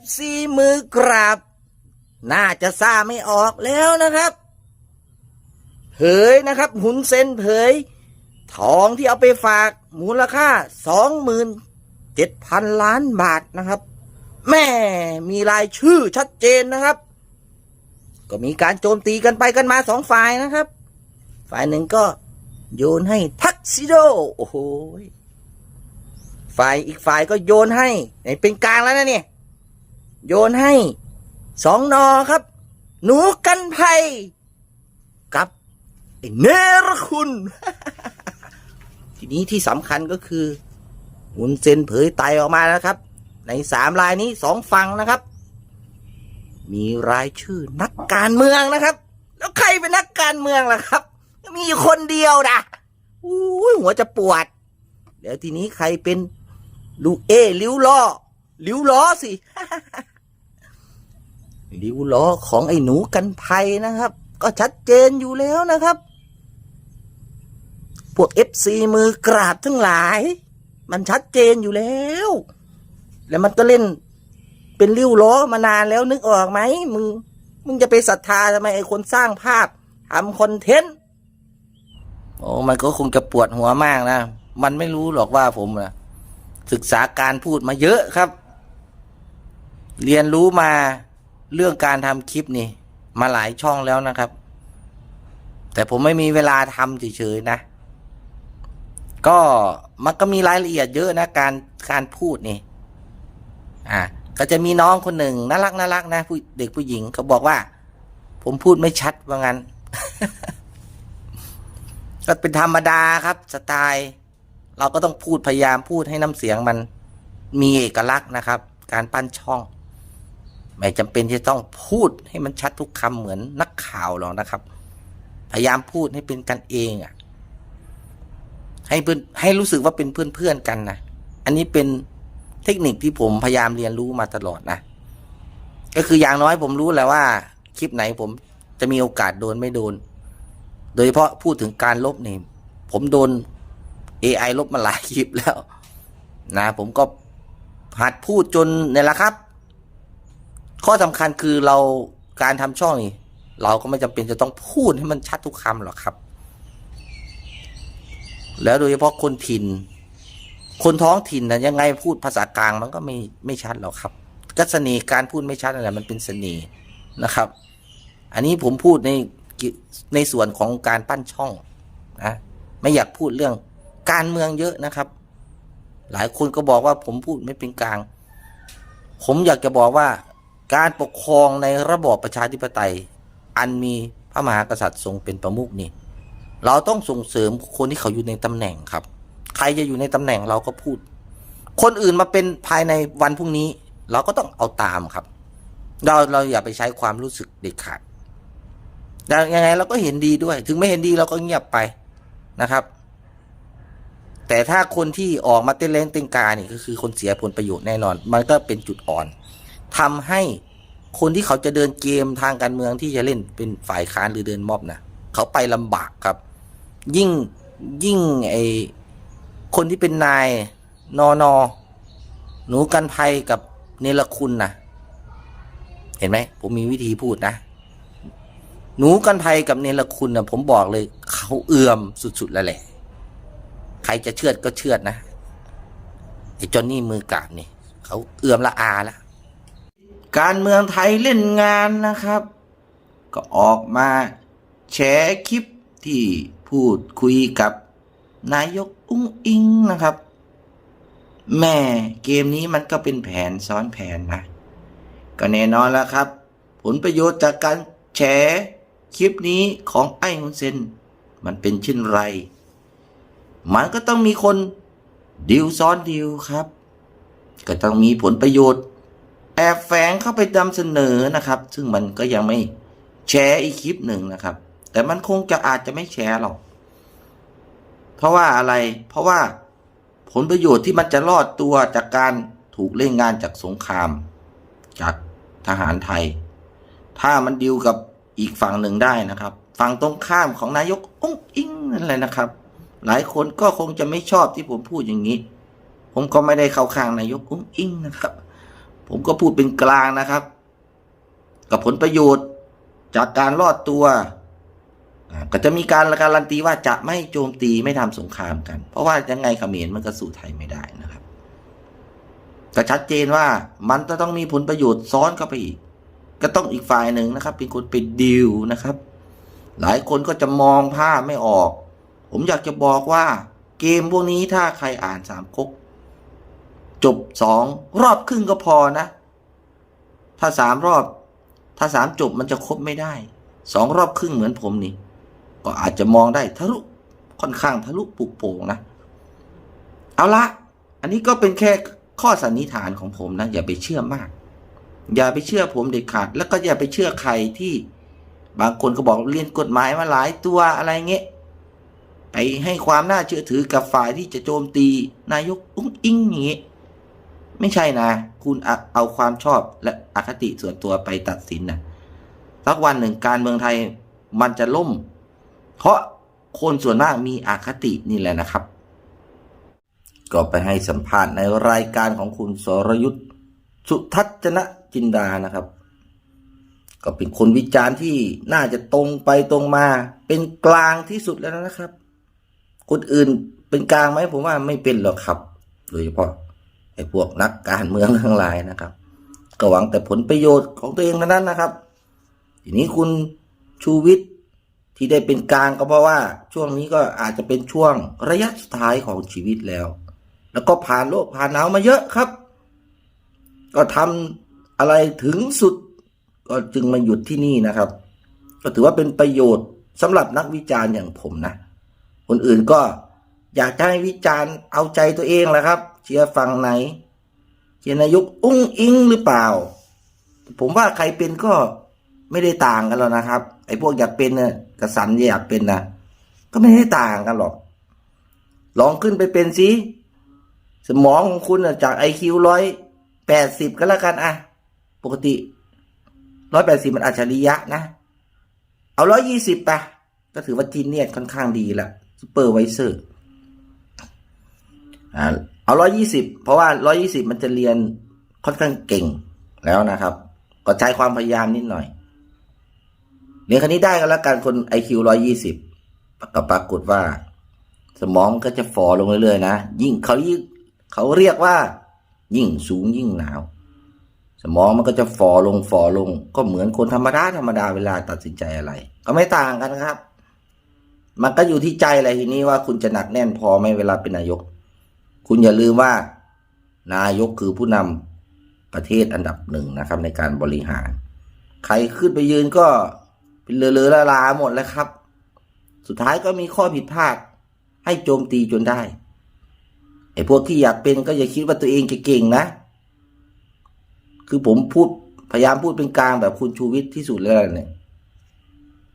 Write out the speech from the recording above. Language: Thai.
FC มือกราบ น่าจะซาไม่ออกแล้วนะครับเผยนะครับ หุนเซนเผย ทองที่เอาไปฝากมูลค่าสองหมื่นเจ็ดพันล้านบาทนะครับ แม่มีรายชื่อชัดเจนนะครับ ก็มีการโจมตีกันไปกันมาสองฝ่ายนะครับ ฝ่ายหนึ่งก็โยนให้ทักซิโดโอ้โหฝ่ายอีกฝ่ายก็โยนให้ เป็นกลางแล้วนะเนี่ย โยนให้สองนอครับ หนูกันภัยกับไอ้เนรคุณ ทีนี้ที่สำคัญก็คือหุนเซนเผยไตออกมานะครับ ในสามรายนี้สองฝั่งนะครับ มีรายชื่อนักการเมืองนะครับ แล้วใครเป็นนักการเมืองล่ะครับ มีคนเดียวนะอุ้หัวจะปวดเดี๋ยวทีนี้ใครเป็นลูกเอลิ้วล้อลิ้วล้อสิ ลิ้วล้อของไอ้หนูกันภัยนะครับ ก็ชัดเจนอยู่แล้วนะครับ พวกเอฟซีมือกราบทั้งหลาย มันชัดเจนอยู่แล้ว แล้วมันก็เล่น เป็นริ้วล้อมานานแล้วนึกออกไหมมึงมึงจะไปศรัทธาทำไมไอ้คนสร้างภาพทำคอนเทนต์โอ้มันก็คงจะปวดหัวมากนะ มันไม่รู้หรอกว่าผมนะศึกษาการพูดมาเยอะครับ เรียนรู้มา เรื่องการทำคลิปนี่ มาหลายช่องแล้วนะครับ แต่ผมไม่มีเวลาทำเฉยๆนะ ก็มันก็มีรายละเอียดเยอะนะ การการพูดนี่ อ่า ก็จะมีน้องคนหนึ่งน่ารักน่ารักนะผู้เด็กผู้หญิงเขาบอกว่า ผมพูดไม่ชัดว่างั้น ก็เป็นธรรมดาครับสไตล์เราก็ต้องพูดพยายามพูดให้น้ำเสียงมันมีเอกลักษณ์นะครับ การปั้นช่อง ไม่จำเป็นที่ต้องพูดให้มันชัดทุกคำเหมือนนักข่าวหรอกนะครับ พยายามพูดให้เป็นกันเองอะ ให้เพื่อนให้รู้สึกว่าเป็นเพื่อนเพื่อนๆกันนะอันนี้เป็นเทคนิคที่ผมพยายามเรียนรู้มาตลอดนะก็คืออย่างน้อยผมรู้แหล้วว่า คลิปไหนผมจะมีโอกาสโดนไม่โดน โดยเฉพาะพูดถึงการลบนี่ผมโดน AI ลบมาหลายคลิปแล้ว นะ ผมก็หัดพูดจนเนี่ยแหละครับ ข้อสำคัญคือเราการทำช่องนี่ เราก็ไม่จำเป็นจะต้องพูดให้มันชัดทุกคำหรอกครับ แล้วโดยเฉพาะคนถิ่น คนท้องถิ่นนะยังไงพูดภาษากลางมันก็ไม่ไม่ชัดหรอกครับก็เสน่ห์การพูดไม่ชัดอะไรมันเป็นเสน่ห์นะครับ อันนี้ผมพูดในในส่วนของการปั้นช่องนะไม่อยากพูดเรื่องการเมืองเยอะนะครับ หลายคนก็บอกว่าผมพูดไม่เป็นกลาง ผมอยากจะบอกว่า การปกครองในระบอบประชาธิปไตย อันมีพระมหากษัตริย์ทรงเป็นประมุขนี่ เราต้องส่งเสริมคนที่เขาอยู่ในตำแหน่งครับ ใครจะอยู่ในตำแหน่งเราก็พูด คนอื่นมาเป็นภายในวันพรุ่งนี้ เราก็ต้องเอาตามครับ เราเราอย่าไปใช้ความรู้สึกเด็ดขาดยังไงเราก็เห็นดีด้วย ถึงไม่เห็นดีเราก็เงียบไปนะครับ แต่ถ้าคนที่ออกมาเต้นเล่นเต้นกานี่ก็คือคนเสียผลประโยชน์แน่นอน มันก็เป็นจุดอ่อน ทำให้คนที่เขาจะเดินเกมทางการเมืองที่จะเล่นเป็นฝ่ายค้านหรือเดินม็อบนะเขาไปลำบากครับ ยิ่งยิ่งไอคนที่เป็นนายนอนอหนูกันภัยกับเนรคุณนะเห็นไหมผมมีวิธีพูดนะ หนูกันภัยกับเนรคุณนะผมบอกเลย เขาเอื่อมสุดๆแล้วแหละ ใครจะเชื่อดก็เชื่อดนะไอ้จอนนี่มือกาบนี่เขาเอื่อมละอาแล้ว การเมืองไทยเล่นงานนะครับ ก็ออกมาแชร์คลิปที่พูดคุยกับนายกอุ้งอิงนะครับ แม่เกมนี้มันก็เป็นแผนซ้อนแผนนะ ก็แน่นอนแล้วครับ ผลประโยชน์จากการแชร์คลิปนี้ของไอ้ฮุนเซนมันเป็นเช่นไร มันก็ต้องมีคนดิวซ้อนดิวครับ ก็ต้องมีผลประโยชน์ แอบแฝงเข้าไปนำเสนอนะครับ ซึ่งมันก็ยังไม่แชร์อีกคลิปหนึ่งนะครับ แต่มันคงจะอาจจะไม่แชร์หรอก เพราะว่าอะไร เพราะว่าผลประโยชน์ที่มันจะรอดตัวจากการถูกเล่นงานจากสงคราม จากทหารไทย ถ้ามันดิวกับอีกฝั่งหนึ่งได้นะครับ ฝั่งตรงข้ามของนายกองอิงนั่นแหละนะครับ หลายคนก็คงจะไม่ชอบที่ผมพูดอย่างนี้ ผมก็ไม่ได้เข้าข้างนายกองอิงนะครับ ผมก็พูดเป็นกลางนะครับ กับผลประโยชน์จากการรอดตัวก็จะมีการการันตีว่าจะไม่โจมตีไม่ทำสงครามกัน เพราะว่ายังไงเขมรมันก็สู่ไทยไม่ได้นะครับก็ชัดเจนว่ามันจะต้องมีผลประโยชน์ซ้อนเข้าไปอีก ก็ต้องอีกฝ่ายหนึ่งนะครับ เป็นคนไปดีลนะครับ หลายคนก็จะมองภาพไม่ออก ผมอยากจะบอกว่า เกมพวกนี้ถ้าใครอ่านสามก๊ก จบสองรอบครึ่งก็พอนะ ถ้าสามรอบ ถ้าสามจบมันจะครบไม่ได้สองรอบครึ่งเหมือนผมนี่ ก็อาจจะมองได้ทะลุค่อนข้างทะลุปุกโป่งนะ เอาละอันนี้ก็เป็นแค่ข้อสันนิษฐานของผมนะ อย่าไปเชื่อมาก อย่าไปเชื่อผมเด็ดขาด แล้วก็อย่าไปเชื่อใครที่บางคนก็บอกเรียนกฎหมายมาหลายตัวอะไรเงี้ยไปให้ความน่าเชื่อถือกับฝ่ายที่จะโจมตีนายกอุ้งอิงอย่างงี้ ไม่ใช่นะ คุณเอาความชอบและอคติส่วนตัวไปตัดสินนะสักวันหนึ่งการเมืองไทยมันจะล่ม เพราะคนส่วนมากมีอคตินี่แหละนะครับ ก็ไปให้สัมภาษณ์ในรายการของคุณสรยุทธ์สุทัศนจินดานะครับ ก็เป็นคนวิจารณ์ที่น่าจะตรงไปตรงมา เป็นกลางที่สุดแล้วนะครับ คนอื่นเป็นกลางไหมผมว่าไม่เป็นหรอกครับ โดยเฉพาะ อ้พวกนักการเมืองทั้งหลายนะครับ ก็หวังแต่ผลประโยชน์ของตัวเองเท่านั้นนะครับ ทีนี้คุณชูวิทย์ที่ได้เป็นกลางก็เพราะว่าช่วงนี้ก็อาจจะเป็นช่วงระยะสุดท้ายของชีวิตแล้ว แล้วก็ผ่านโลกผ่านหนาวมาเยอะครับ ก็ทำอะไรถึงสุดก็จึงมาหยุดที่นี่นะครับ ก็ถือว่าเป็นประโยชน์สำหรับนักวิจารณ์อย่างผมนะ คนอื่นก็อยากจะให้วิจารณ์เอาใจตัวเองแหละครับ ชียร์ฝั่งไหน เชียร์นายกอุ้งอิงหรือเปล่า ผมว่าใครเป็นก็ไม่ได้ต่างกันหรอกนะครับ ไอ้พวกอยากเป็นเนี่ยกระสันอยากเป็นนะก็ไม่ได้ต่างกันหรอก ลองขึ้นไปเป็นสิสมองของคุณจากไอคิวร้อยแปดสิบก็แล้วกันอะปกติร้อยแปดสิบมันอัจฉริยะนะ เอาร้อยยี่สิบไปก็ถือว่าจีเนี่ยค่อนข้างดีละซูเปอร์ไวเซอร์อ่า เอาร้อยี่สิบเพราะว่าร้อยี่สิบมันจะเรียนค่อนข้างเก่งแล้วนะครับ ก็ใช้ความพยายามนิดหน่อยเรียนคณิตได้ก็แล้วกันคนไอคิวร้อยี่สิบก็ปรากฏว่า สมองก็จะฝ่อลงเรื่อยๆนะยิ่งเขายิ่งเขาเรียกว่า ยิ่งสูงยิ่งหนาว สมองมันก็จะฝ่อลงฝ่อลง ก็เหมือนคนธรรมดาธรรมดาเวลาตัดสินใจอะไร ก็ไม่ต่างกันครับ มันก็อยู่ที่ใจอะไรทีนี้ว่าคุณจะหนักแน่นพอไหมเวลาเป็นนายก คุณอย่าลืมว่า นายกคือผู้นำประเทศอันดับหนึ่งนะครับ ในการบริหาร ใครขึ้นไปยืนก็เป็นเลอะๆละลาหมดแล้วครับ สุดท้ายก็มีข้อผิดพลาด ให้โจมตีจนได้ไอ้พวกที่อยากเป็นก็อย่าคิดว่าตัวเองเก่งนะ คือผมพูดพยายามพูดเป็นกลางแบบคุณชูวิทย์ที่สุดแล้วเนี่ย